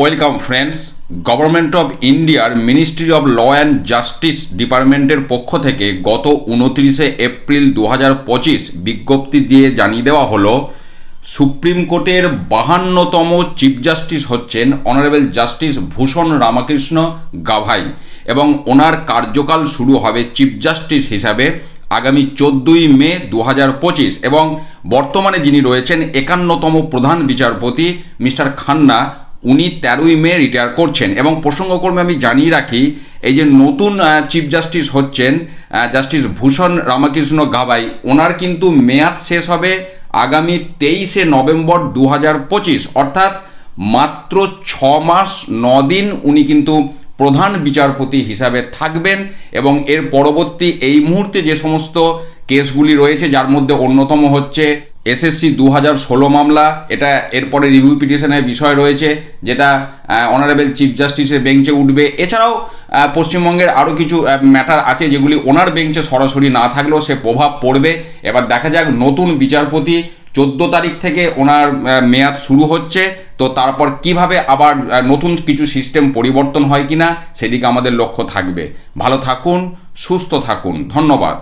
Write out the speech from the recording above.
Welcome friends government of ইন্ডিয়ার ministry of law and justice ডিপার্টমেন্টের পক্ষ থেকে গত উনত্রিশে এপ্রিল দু হাজার পঁচিশ বিজ্ঞপ্তি দিয়ে জানিয়ে দেওয়া হলো, সুপ্রিম কোর্টের বাহান্নতম চিফ জাস্টিস হচ্ছেন অনারেবল জাস্টিস ভূষণ রামকৃষ্ণ গাভাই এবং ওনার কার্যকাল শুরু হবে চিফ জাস্টিস হিসাবে আগামী চোদ্দোই মে দু হাজার পঁচিশ এবং বর্তমানে যিনি রয়েছেন একান্নতম প্রধান বিচারপতি মিস্টার খান্না উনি তেরোই মে রিটায়ার করছেন এবং প্রসঙ্গক্রমে আমি জানিয়ে রাখি, এই যে নতুন চিফ জাস্টিস হচ্ছেন জাস্টিস ভূষণ রামকৃষ্ণ গাবাই ওনার কিন্তু মেয়াদ শেষ হবে আগামী তেইশে নভেম্বর দু হাজার পঁচিশ, অর্থাৎ মাত্র ছ মাস দিন উনি কিন্তু প্রধান বিচারপতি হিসাবে থাকবেন এবং এর পরবর্তী এই মুহূর্তে যে সমস্ত কেসগুলি রয়েছে, যার মধ্যে অন্যতম হচ্ছে এসএসসি দু হাজার ষোলো মামলা, এটা এরপরে রিভিউ পিটিশনের বিষয় রয়েছে, যেটা অনারেবল চিফ জাস্টিসের বেঞ্চে উঠবে। এছাড়াও পশ্চিমবঙ্গের আরও কিছু ম্যাটার আছে যেগুলি ওনার বেঞ্চে সরাসরি না থাকলেও সে প্রভাব পড়বে। এবার দেখা যাক, নতুন বিচারপতি চোদ্দ তারিখ থেকে ওনার মেয়াদ শুরু হচ্ছে, তো তারপর কীভাবে আবার নতুন কিছু সিস্টেম পরিবর্তন হয় কিনা, সেদিকে আমাদের লক্ষ্য থাকবে। ভালো থাকুন, সুস্থ থাকুন। ধন্যবাদ।